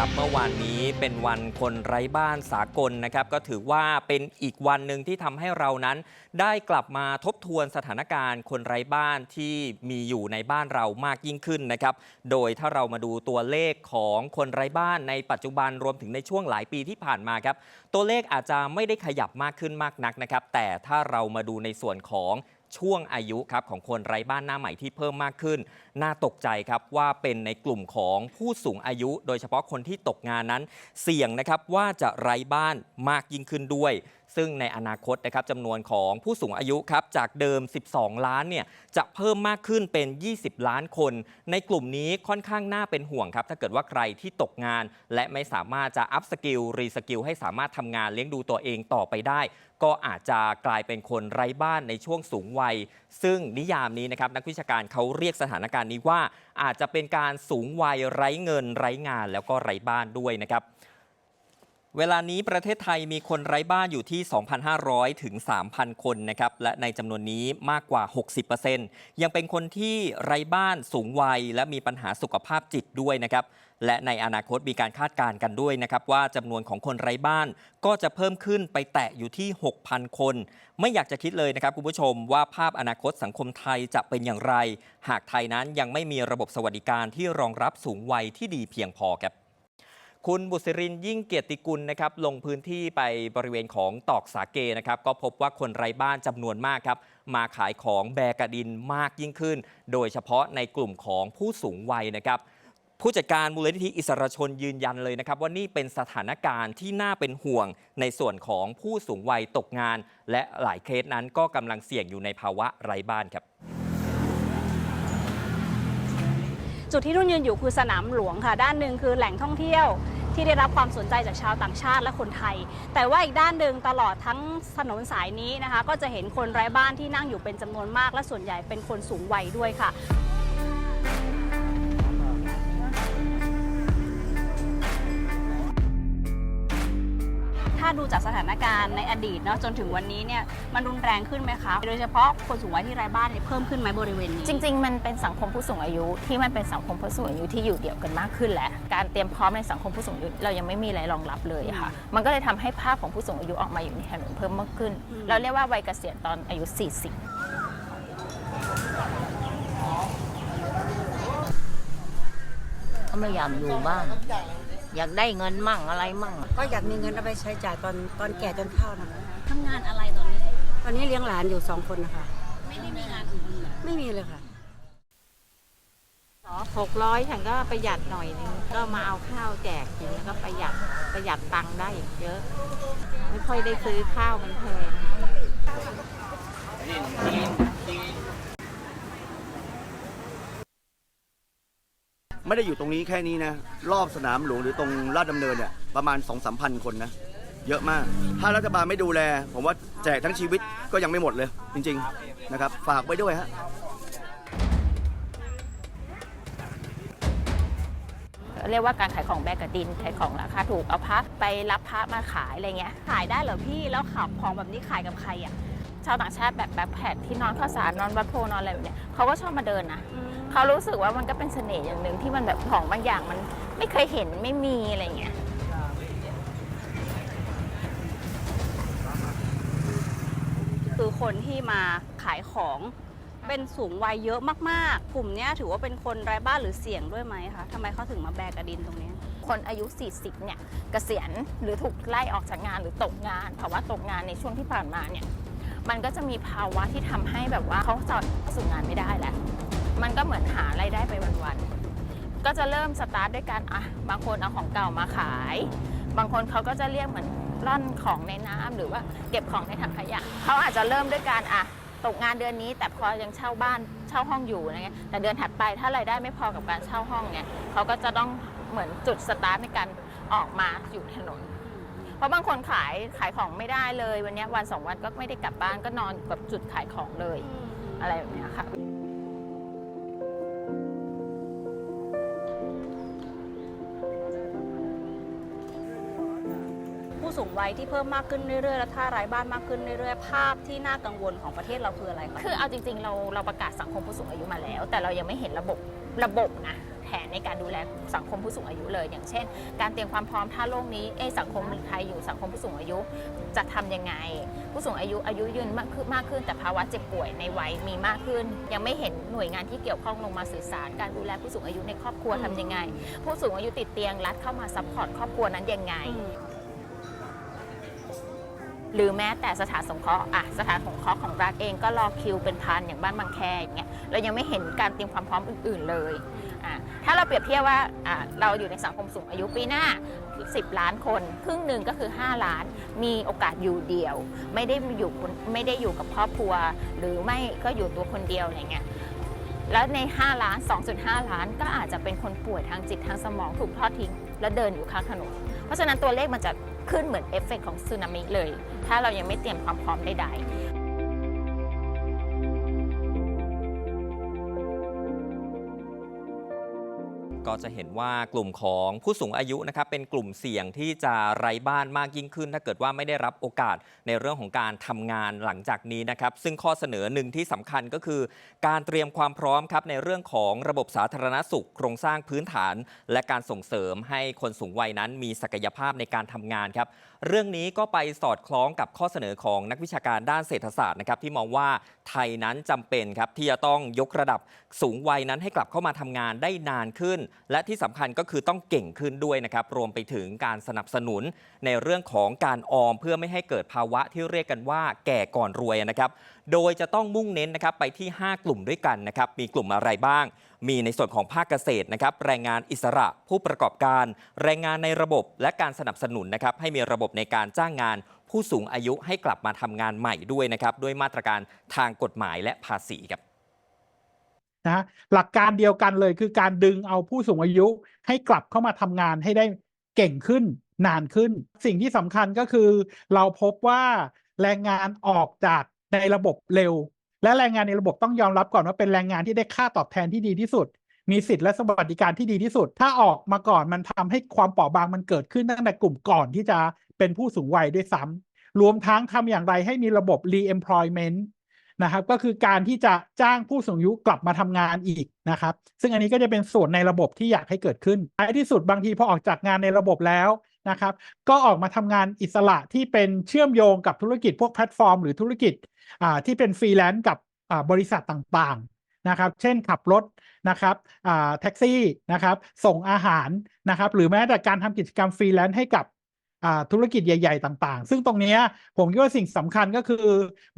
ครับเมื่อวานนี้เป็นวันคนไร้บ้านสากลนะครับก็ถือว่าเป็นอีกวันหนึ่งที่ทำให้เรานั้น ได้กลับมาทบทวนสถานการณ์ คนไร้บ้านที่มีอยู่ในบ้านเรามากยิ่งขึ้นนะครับโดยถ้าเรามาดูตัวเลขของคนไร้บ้านในปัจจุบันรวมถึงในช่วงหลายปีที่ผ่านมาครับตัวเลขอาจจะไม่ได้ขยับมากขึ้นมากนักนะครับแต่ถ้าเรามาดูในส่วนของ ช่วงอายุครับของคนไร้บ้านหน้าใหม่ที่เพิ่มมากขึ้น น่าตกใจครับว่าเป็นในกลุ่มของผู้สูงอายุ โดยเฉพาะคนที่ตกงานนั้น เสี่ยงนะครับว่าจะไร้บ้านมากยิ่งขึ้นด้วย ซึ่งในอนาคตนะครับจำนวนของผู้สูงอายุครับจากเดิม 12 ล้านเนี่ยจะเพิ่มมากขึ้นเป็น 20 ล้านคน ในกลุ่มนี้ค่อนข้างน่าเป็นห่วงครับถ้าเกิดว่าใครที่ตกงาน และไม่สามารถจะอัพสกิลรีสกิลให้สามารถทำงานเลี้ยงดูตัวเองต่อไปได้ก็อาจจะกลายเป็นคนไร้บ้านในช่วงสูงวัย ซึ่งนิยามนี้นะครับนักวิชาการเขาเรียกสถานการณ์นี้ว่า อาจจะเป็นการสูงวัยไร้เงินไร้งานแล้วก็ไร้บ้านด้วยนะครับ เวลานี้ประเทศไทยมีคนไร้บ้านอยู่ที่ 2,500 ถึง 3,000 คนนะครับ และในจำนวนนี้มากกว่า 60%ยังเป็นคนที่ไร้บ้านสูงวัย และมีปัญหาสุขภาพจิตด้วยนะครับ และในอนาคตมีการคาดการณ์กันด้วยนะครับ ว่าจำนวนของคนไร้บ้านก็จะเพิ่มขึ้นไปแตะอยู่ที่ 6,000 คน ไม่อยากจะคิดเลยนะครับคุณผู้ชมว่าภาพอนาคตสังคมไทยจะเป็นอย่างไร หากไทยนั้นยังไม่มีระบบสวัสดิการที่รองรับสูงวัยที่ดีเพียงพอครับ คุณบุษรินยิ่งเกียรติกุลนะครับลงพื้นที่ไปบริเวณของตอกสาเกนะครับก็พบว่าคนไร้บ้านจำนวนมากครับมาขายของแบกระดินมากยิ่งขึ้น โดยเฉพาะในกลุ่มของผู้สูงวัยนะครับผู้จัดการมูลนิธิอิสระชนยืนยันเลยนะครับว่านี่เป็นสถานการณ์ที่น่าเป็นห่วงในส่วนของผู้สูงวัยตกงาน และหลายเคสนั้นก็กำลังเสี่ยงอยู่ในภาวะไร้บ้านครับ จุดที่นุ่นยืนอยู่คือสนามหลวงค่ะ ด้านหนึ่งคือแหล่งท่องเที่ยวที่ได้รับความสนใจจากชาวต่างชาติและคนไทย แต่ว่าอีกด้านหนึ่งตลอดทั้งถนนสายนี้นะคะ ก็จะเห็นคนไร้บ้านที่นั่งอยู่เป็นจำนวนมาก และส่วนใหญ่เป็นคนสูงวัยด้วยค่ะ ถ้าดูจากสถานการณ์ในอดีตเนาะจนถึงวันนี้เนี่ยมันรุนแรงขึ้นไหมคะ โดยเฉพาะคนสูงวัยที่ไร้บ้านเนี่ยเพิ่มขึ้นไหมบริเวณนี้จริง ๆ มันเป็นสังคมผู้สูงอายุที่มันเป็นสังคมผู้สูงอายุที่อยู่เดี่ยวกันมากขึ้นแหละการเตรียมพร้อมในสังคมผู้สูงอายุเรายังไม่มีอะไรรองรับเลยอะค่ะ มันก็เลยทำให้ภาพของผู้สูงอายุออกมาอยู่ในถนนเพิ่มมากขึ้นอืมเราเรียกว่าวัยเกษียณตอนอายุ 40ก็ไม่อยากอยู่บ้าน อยากได้เงินมั่งอะไรมั่ง ก็อยากมีเงินเอาไปใช้จ่ายตอนตอนแก่จนเฒ่านะคะทำงานอะไรตอนนี้ ตอนนี้เลี้ยงหลานอยู่สองคนนะคะ ไม่ได้มีงานอื่นเลยไม่มีเลยค่ะหกร้อยฉันก็ประหยัดหน่อยนึงก็มาเอาข้าวแจกกินแล้วก็ประหยัดประหยัดตังค์ได้อีกเยอะ ไม่ค่อยได้ซื้อข้าวมันแพง ไม่ได้อยู่ตรงนี้แค่นี้นะ รอบสนามหลวงหรือตรงลาดดำเนินเนี่ยประมาณ2องสามพันคนนะ เยอะมาก ถ้ารัฐบาลไม่ดูแล ผมว่าแจกทั้งชีวิตก็ยังไม่หมดเลย จริง ๆ นะครับ ฝากไว้ด้วยฮะเรียกว่าการขายของแบกกระดินขายของราคาถูกเอาพระไปรับพระมาขายอะไรเงี้ยขายได้เหรอพี่แล้วขับของแบบนี้ขายกับใครอะชาวต่างชาติแบบแบ็คแพคที่นอนข้าวสารนอนวัดโพนอนอะไรแบบเนี้ยเขาก็ชอบมาเดินนะ เขารู้สึกว่ามันก็เป็นเสน่ห์อย่างหนึ่งที่มันแบบของบางอย่างมันไม่เคยเห็นไม่มีอะไรเงี้ยคือคนที่มาขายของเป็นสูงวัยเยอะมากๆ กลุ่มเนี้ยถือว่าเป็นคนไร้บ้านหรือเสี่ยงด้วยไหมคะทำไมเขาถึงมาแบกกระดินตรงนี้ คนอายุ 40 เนี่ยกเกษียณหรือถูกไล่ออกจากงานหรือตกงานภาวะตกงานในช่วงที่ผ่านมาเนี่ย มันก็จะมีภาวะที่ทำให้แบบว่าเขาจะเข้าสู่งานไม่ได้แล้ว มันก็เหมือนหารายได้ไปวันๆ ก็จะเริ่มสตาร์ทด้วยการอะบางคนเอาของเก่ามาขาย บางคนเขาก็จะเรียกเหมือนร่อนของในน้ำหรือว่าเก็บของในถังขยะเขาอาจจะเริ่มด้วยการอะตกงานเดือนนี้ แต่พอยังเช่าบ้านเช่าห้องอยู่อะไรเงี้ยแต่เดือนถัดไปถ้ารายได้ไม่พอกับการเช่าห้องเนี่ยเขาก็จะต้องเหมือนจุดสตาร์ทในการออกมาอยู่ถนน เพราะบางคนขายขายของไม่ได้เลย วันนี้วันสองวันก็ไม่ได้กลับบ้านก็นอนกับจุดขายของเลย อะไรแบบนี้ค่ะ วัยที่เพิ่มมากขึ้นเรื่อยๆ และถ้าไร้บ้านมากขึ้นเรื่อยๆ ภาพที่น่ากังวลของประเทศเราคืออะไรคะคือเอาจริงๆ เราเราประกาศสังคมผู้สูงอายุมาแล้ว แต่เรายังไม่เห็นระบบระบบนะแทนในการดูแลสังคมผู้สูงอายุเลย อย่างเช่น การเตรียมความพร้อมถ้าโลกนี้เอะสังคมไทยอยู่สังคมผู้สูงอายุจะทำยังไง ผู้สูงอายุอายุยืนมากขึ้นมากขึ้น แต่ภาวะเจ็บป่วยในวัยมีมากขึ้น ยังไม่เห็นหน่วยงานที่เกี่ยวข้องลงมาสื่อสาร การดูแลผู้สูงอายุในครอบครัวทำยังไง ผู้สูงอายุติดเตียงรัฐเข้ามาซัพพอร์ตครอบครัวนั้นยังไง หรือแม้แต่สถานสงเคราะห์อะสถานสงเคราะห์ของรัฐเองก็รอคิวเป็นพันอย่างบ้านบางแคอย่างเงี้ยเรายังไม่เห็นการเตรียมความพร้อมอื่น ๆเลยอะถ้าเราเปรียบเทียบว่าอะเราอยู่ในสังคมสูงอายุปีหน้า 10 ล้านคน ครึ่งหนึ่งก็คือ 5 ล้าน มีโอกาสอยู่เดียว ไม่ได้อยู่ไม่ได้อยู่กับครอบครัว หรือไม่ก็อยู่ตัวคนเดียวอย่างเงี้ยแล้วใน 5 ล้าน 2.5 ล้าน ก็อาจจะเป็นคนป่วยทางจิตทางสมองถูกทอดทิ้ง แล้วเดินอยู่ข้างถนน เพราะฉะนั้นตัวเลขมันจะ ขึ้นเหมือนเอฟเฟกต์ของสึนามิเลย ถ้าเรายังไม่เตรียมความพร้อมใดๆ ก็จะเห็นว่ากลุ่มของผู้สูงอายุนะครับเป็นกลุ่มเสี่ยงที่จะไร้บ้านมากยิ่งขึ้น ถ้าเกิดว่าไม่ได้รับโอกาสในเรื่องของการทำงานหลังจากนี้นะครับ ซึ่งข้อเสนอหนึ่งที่สำคัญก็คือ การเตรียมความพร้อมครับในเรื่องของระบบสาธารณสุข โครงสร้างพื้นฐาน และการส่งเสริมให้คนสูงวัยนั้นมีศักยภาพในการทำงานครับ เรื่องนี้ก็ไปสอดคล้องกับข้อเสนอของนักวิชาการด้านเศรษฐศาสตร์นะครับที่มองว่าไทยนั้นจำเป็นครับที่จะต้องยกระดับสูงวัยนั้นให้กลับเข้ามาทำงานได้นานขึ้น และที่สำคัญก็คือต้องเก่งขึ้นด้วยนะครับรวมไปถึงการสนับสนุนในเรื่องของการออมเพื่อไม่ให้เกิดภาวะที่เรียกกันว่าแก่ก่อนรวยนะครับ โดยจะต้องมุ่งเน้นนะครับไปที่ 5 กลุ่มด้วยกันนะครับ มีกลุ่มอะไรบ้าง มีในส่วนของภาคเกษตรนะครับ แรงงานอิสระผู้ประกอบการ แรงงานในระบบและการสนับสนุนนะครับให้มีระบบในการจ้างงาน ผู้สูงอายุให้กลับมาทำงานใหม่ด้วยนะครับด้วยมาตรการทางกฎหมายและภาษีครับนะฮะหลักการเดียวกันเลยคือการดึงเอาผู้สูงอายุให้กลับเข้ามาทำงานให้ได้เก่งขึ้นนานขึ้น สิ่งที่สำคัญก็คือ เราพบว่าแรงงานออกจาก ในระบบเร็ว และแรงงานในระบบต้องยอมรับก่อนว่าเป็นแรงงานที่ได้ค่าตอบแทนที่ดีที่สุด มีสิทธิและสวัสดิการที่ดีที่สุด ถ้าออกมาก่อนมันทำให้ความเปราะบางมันเกิดขึ้นตั้งแต่กลุ่มก่อนที่จะเป็นผู้สูงวัยด้วยซ้ำรวมทั้งทำอย่างไรให้มีระบบ re-employment นะครับก็คือการที่จะจ้างผู้สูงอายุกลับมาทำงานอีกนะครับซึ่งอันนี้ก็จะเป็นส่วนในระบบที่อยากให้เกิดขึ้นท้ายที่สุดบางทีพอออกจากงานในระบบแล้ว นะครับ ก็ออกมาทำงานอิสระที่เป็นเชื่อมโยงกับธุรกิจพวกแพลตฟอร์ม หรือธุรกิจที่เป็นฟรีแลนซ์กับบริษัทต่างๆนะครับ เช่นขับรถนะครับแท็กซี่นะครับส่งอาหารนะครับ หรือแม้แต่การทำกิจกรรมฟรีแลนซ์ให้กับธุรกิจใหญ่ ๆ ต่างๆ ซึ่งตรงนี้ผมคิดว่าสิ่งสำคัญก็คือ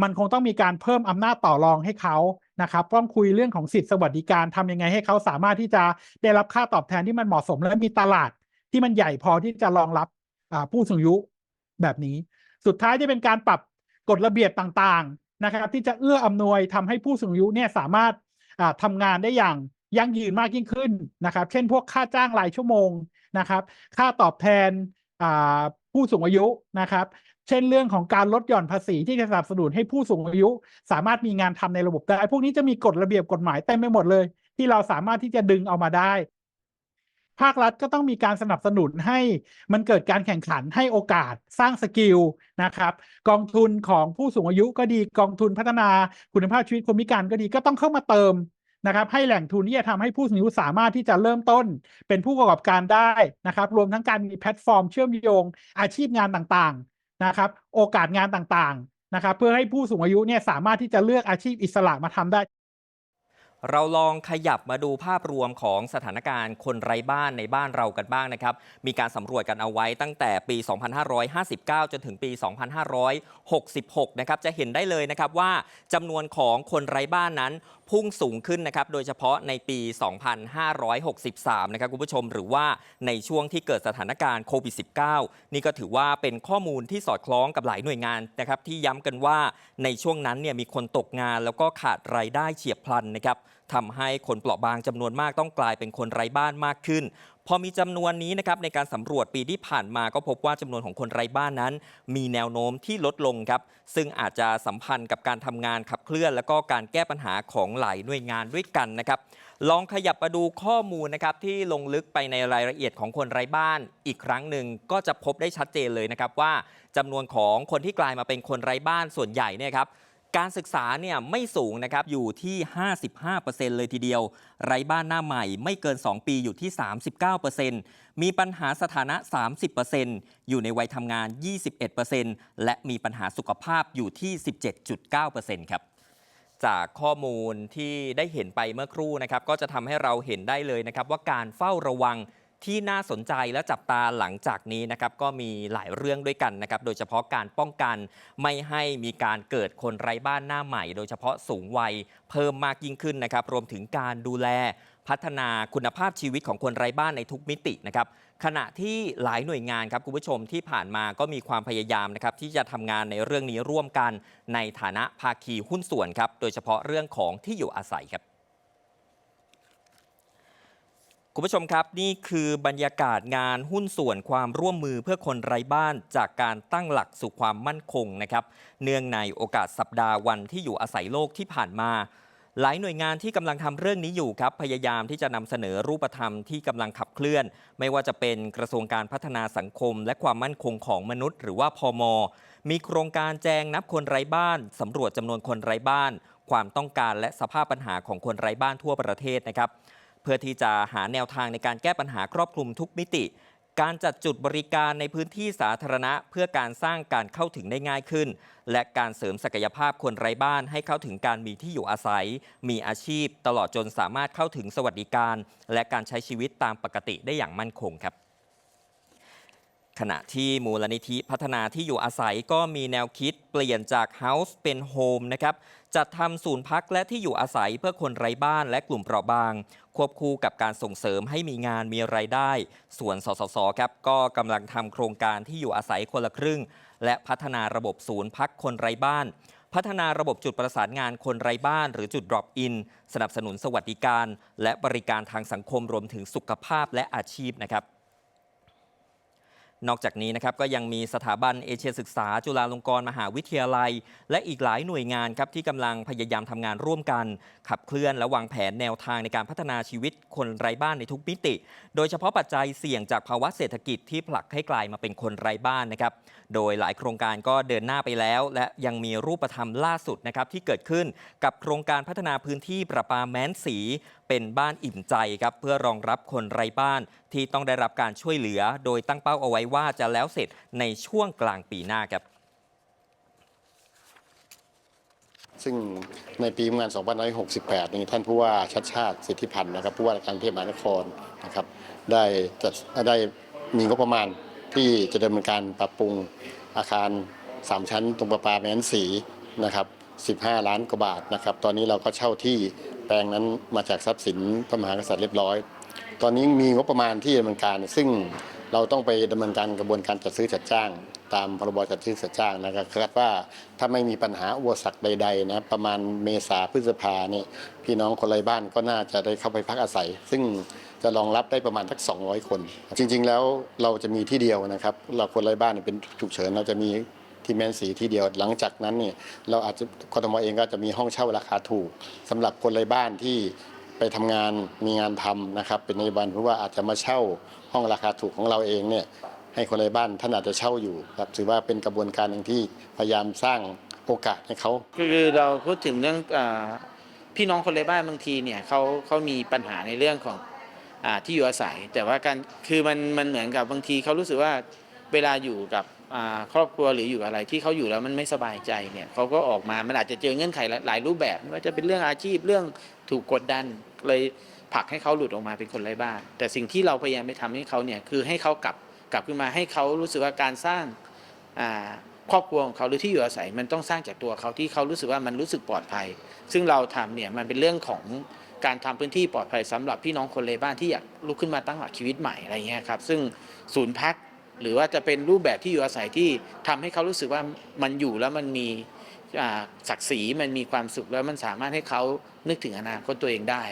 มันคงต้องมีการเพิ่มอำนาจต่อรองให้เขานะครับต้องคุยเรื่องของสิทธิสวัสดิการทำยังไงให้เขาสามารถที่จะได้รับค่าตอบแทนที่มันเหมาะสมและมีตลาด ที่มันใหญ่พอที่จะรองรับผู้สูงอายุแบบนี้ สุดท้ายจะเป็นการปรับกฎระเบียบต่างๆนะครับ ที่จะเอื้ออำนวยทำให้ผู้สูงอายุเนี่ยสามารถอ่าทำงานได้อย่างยั่งยืนมากยิ่งขึ้นนะครับ เช่นพวกค่าจ้างรายชั่วโมงนะครับ ค่าตอบแทนผู้สูงอายุนะครับ เช่นเรื่องของการลดหย่อนภาษีที่จะสนับสนุนให้ผู้สูงอายุ สามารถมีงานทำในระบบได้ พวกนี้จะมีกฎระเบียบกฎหมายเต็มไปหมดเลย ที่เราสามารถที่จะดึงเอามาได้ ภาครัฐก็ต้องมีการสนับสนุนให้มันเกิดการแข่งขันให้โอกาสสร้างสกิลนะครับ กองทุนของผู้สูงอายุก็ดีกองทุนพัฒนาคุณภาพชีวิตคนพิการก็ดีก็ต้องเข้ามาเติมนะครับให้แหล่งทุนที่จะทำให้ผู้สูงอายุสามารถที่จะเริ่มต้น เป็นผู้ประกอบการได้นะครับ รวมทั้งการมีแพลตฟอร์มเชื่อมโยง อาชีพงานต่างๆนะครับ โอกาสงานต่างๆนะครับ เพื่อให้ผู้สูงอายุเนี่ยสามารถที่จะเลือกอาชีพอิสระมาทำได้ เราลองขยับมาดูภาพรวมของสถานการณ์คนไร้บ้านในบ้านเรากันบ้างนะครับ มีการสำรวจกันเอาไว้ตั้งแต่ปี 2559 จนถึงปี 2566 นะครับ จะเห็นได้เลยนะครับว่าจำนวนของคนไร้บ้านนั้นพุ่งสูงขึ้นนะครับ โดยเฉพาะในปี 2563 นะครับคุณผู้ชม หรือว่าในช่วงที่เกิดสถานการณ์โควิด -19 นี่ก็ถือว่าเป็นข้อมูลที่สอดคล้องกับหลายหน่วยงานนะครับที่ย้ำกันว่าในช่วงนั้นเนี่ยมีคนตกงานแล้วก็ขาดรายได้เฉียบพลันนะครับ ทำให้คนเปราะบางจำนวนมากต้องกลายเป็นคนไร้บ้านมากขึ้น พอมีจำนวนนี้นะครับในการสำรวจปีที่ผ่านมาก็พบว่าจำนวนของคนไร้บ้านนั้น มีแนวโน้มที่ลดลงครับ ซึ่งอาจจะสัมพันธ์กับการทำงานขับเคลื่อน แล้วก็การแก้ปัญหาของหลายหน่วยงานด้วยกันนะครับลองขยับมาดูข้อมูลนะครับที่ลงลึกไปในรายละเอียดของคนไร้บ้านอีกครั้งหนึ่งก็จะพบได้ชัดเจนเลยนะครับว่าจำนวนของคนที่กลายมาเป็นคนไร้บ้านส่วนใหญ่เนี่ยครับ การศึกษาเนี่ยไม่สูงนะครับอยู่ที่ 55%เลยทีเดียว ไร้บ้านหน้าใหม่ไม่เกิน 2 ปีอยู่ที่ 39%มีปัญหาสถานะ 30%อยู่ในวัยทำงาน 21%และมีปัญหาสุขภาพอยู่ที่ 17.9%ครับจากข้อมูลที่ได้เห็นไปเมื่อครู่นะครับก็จะทำให้เราเห็นได้เลยนะครับว่าการเฝ้าระวัง ที่น่าสนใจและจับตาหลังจากนี้นะครับก็มีหลายเรื่องด้วยกันนะครับ โดยเฉพาะการป้องกันไม่ให้มีการเกิดคนไร้บ้านหน้าใหม่ โดยเฉพาะสูงวัยเพิ่มมากยิ่งขึ้นนะครับ รวมถึงการดูแลพัฒนาคุณภาพชีวิตของคนไร้บ้านในทุกมิตินะครับขณะที่หลายหน่วยงานครับคุณผู้ชมที่ผ่านมาก็มีความพยายามนะครับที่จะทำงานในเรื่องนี้ร่วมกันในฐานะภาคีหุ้นส่วนครับโดยเฉพาะเรื่องของที่อยู่อาศัยครับ คุณผู้ชมครับ นี่คือบรรยากาศงานหุ้นส่วนความร่วมมือเพื่อคนไร้บ้านจากการตั้งหลักสู่ความมั่นคงนะครับ เนื่องในโอกาสสัปดาห์วันที่อยู่อาศัยโลกที่ผ่านมา หลายหน่วยงานที่กำลังทำเรื่องนี้อยู่ครับ พยายามที่จะนำเสนอรูปธรรมที่กำลังขับเคลื่อน ไม่ว่าจะเป็นกระทรวงการพัฒนาสังคม และความมั่นคงของมนุษย์ หรือว่าพอมมีโครงการแจงนับคนไร้บ้านสำรวจจำนวนคนไร้บ้าน ความต้องการและสภาพปัญหาของคนไร้บ้านทั่วประเทศนะครับ พื่อที่จะหาแนวทางในการแก้ปัญหาครอบคลุมทุกมิติ การจัดจุดบริการในพื้นที่สาธารณะ เพื่อการสร้างการเข้าถึงได้ง่ายขึ้น และการเสริมศักยภาพคนไร้บ้านให้เข้าถึงการมีที่อยู่อาศัย มีอาชีพ ตลอดจนสามารถเข้าถึงสวัสดิการ และการใช้ชีวิตตามปกติได้อย่างมั่นคงครับขณะที่มูลนิธิพัฒนาที่อยู่อาศัยก็มีแนวคิดเปลี่ยนจาก House เป็น Home นะครับจัดทำศูนย์พักและที่อยู่อาศัยเพื่อคนไร้บ้านและกลุ่มเปราะบาง ควบคู่กับการส่งเสริมให้มีงานมีไรายได้ ส่วนสสสครับก็กำลังทำโครงการที่อยู่อาศัยคนละครึ่ง และพัฒนาระบบศูนย์พักคนไร้บ้าน พัฒนาระบบจุดประสานงานคนไร้บ้าน หรือจุด drop in สนับสนุนสวัสดิการ และบริการทางสังคมรวมถึงสุขภาพและอาชีพนะครับ นอกจากนี้นะครับก็ยังมีสถาบันเอเชียศึกษา จุฬาลงกรณ์มหาวิทยาลัย และอีกหลายหน่วยงานครับที่กำลังพยายามทำงานร่วมกัน ขับเคลื่อนและวางแผนแนวทางในการพัฒนาชีวิตคนไร้บ้านในทุกมิติ โดยเฉพาะปัจจัยเสี่ยงจากภาวะเศรษฐกิจที่ผลักให้กลายมาเป็นคนไร้บ้านนะครับโดยหลายโครงการก็เดินหน้าไปแล้ว และยังมีรูปธรรมล่าสุดนะครับที่เกิดขึ้นกับโครงการพัฒนาพื้นที่ประปาแม้นสี เป็นบ้านอิ่มใจครับเพื่อรองรับคนไร้บ้านที่ต้องได้รับการช่วยเหลือ โดยตั้งเป้าเอาไว้ว่าจะแล้วเสร็จในช่วงกลางปีหน้าครับซึ่งในปีงาน 2568 นี้ท่านผู้ว่าชัดชาติสิทธิพันธ์นะครับผู้ว่าการเทพมหานครนะครับได้จัดได้มีงบประมาณที่จะดำเนินการปรับปรุงอาคาร 3 ชั้นตรงประปาแม้นสีนะครับ 15 ล้านกว่าบาทนะครับ ตอนนี้เราก็เช่าที่ แปลงนั้นมาจากทรัพย์สินพระมหากษัตริย์เรียบร้อย ตอนนี้มีงบประมาณที่ดำเนินการ ซึ่งเราต้องไปดำเนินการกระบวนการจัดซื้อจัดจ้าง ตามพรบจัดซื้อจัดจ้างนะครับคาดว่าถ้าไม่มีปัญหาอุปสรรคใดๆนะประมาณเมษาพฤษภาเนี่ยพี่น้องคนไร้บ้านก็น่าจะได้เข้าไปพักอาศัย ซึ่งจะรองรับได้ประมาณสัก 200 คน จริง ๆ แล้วเราจะมีที่เดียวนะครับ เราคนไร้บ้านเนี่ยเป็นฉุกเฉินเราจะมี ที่แมนสีที่เดียว หลังจากนั้นเนี่ยเราอาจจะกทมเองก็จะมีห้องเช่าราคาถูกสำหรับคนไร้บ้านที่ไปทำงานมีงานทำนะครับ เป็นนโยบายเพราะว่าอาจจะมาเช่าห้องราคาถูกของเราเองเนี่ยให้คนไร้บ้านท่านอาจจะเช่าอยู่ครับถือว่าเป็นกระบวนการหนึ่งที่พยายามสร้างโอกาสให้เขาคือเราพูดถึงเรื่องพี่น้องคนไร้บ้านบางทีเนี่ยเขาเขามีปัญหาในเรื่องของที่อยู่อาศัย แต่ว่าการคือมันมันเหมือนกับบางทีเขารู้สึกว่าเวลาอยู่กับ ครอบครัวหรืออยู่อะไรที่เขาอยู่แล้วมันไม่สบายใจเนี่ยเขาก็ออกมามันอาจจะเจอเงื่อนไขหลายรูปแบบไม่ว่าจะเป็นเรื่องอาชีพเรื่องถูกกดดันเลยผลักให้เขาหลุดออกมาเป็นคนไร้บ้าน แต่สิ่งที่เราพยายามไปทำให้เขาเนี่ยคือให้เขากลับกลับขึ้นมาให้เขารู้สึกว่าการสร้างครอบครัวของเขาหรือที่อยู่อาศัยมันต้องสร้างจากตัวเขาที่เขารู้สึกว่ามันรู้สึกปลอดภัย ซึ่งเราทำเนี่ยมันเป็นเรื่องของการทำพื้นที่ปลอดภัยสำหรับพี่น้องคนไร้บ้านที่อยากลุกขึ้นมาตั้งหลักชีวิตใหม่อะไรเงี้ยครับซึ่งศูนย์พัก หรือว่าจะเป็นรูปแบบที่อยู่อาศัยที่ทำให้เขารู้สึกว่ามันอยู่แล้วมันมีศักดิ์ศรีมันมีความสุขแล้วมันสามารถให้เขานึกถึงอนาคตตัวเองได้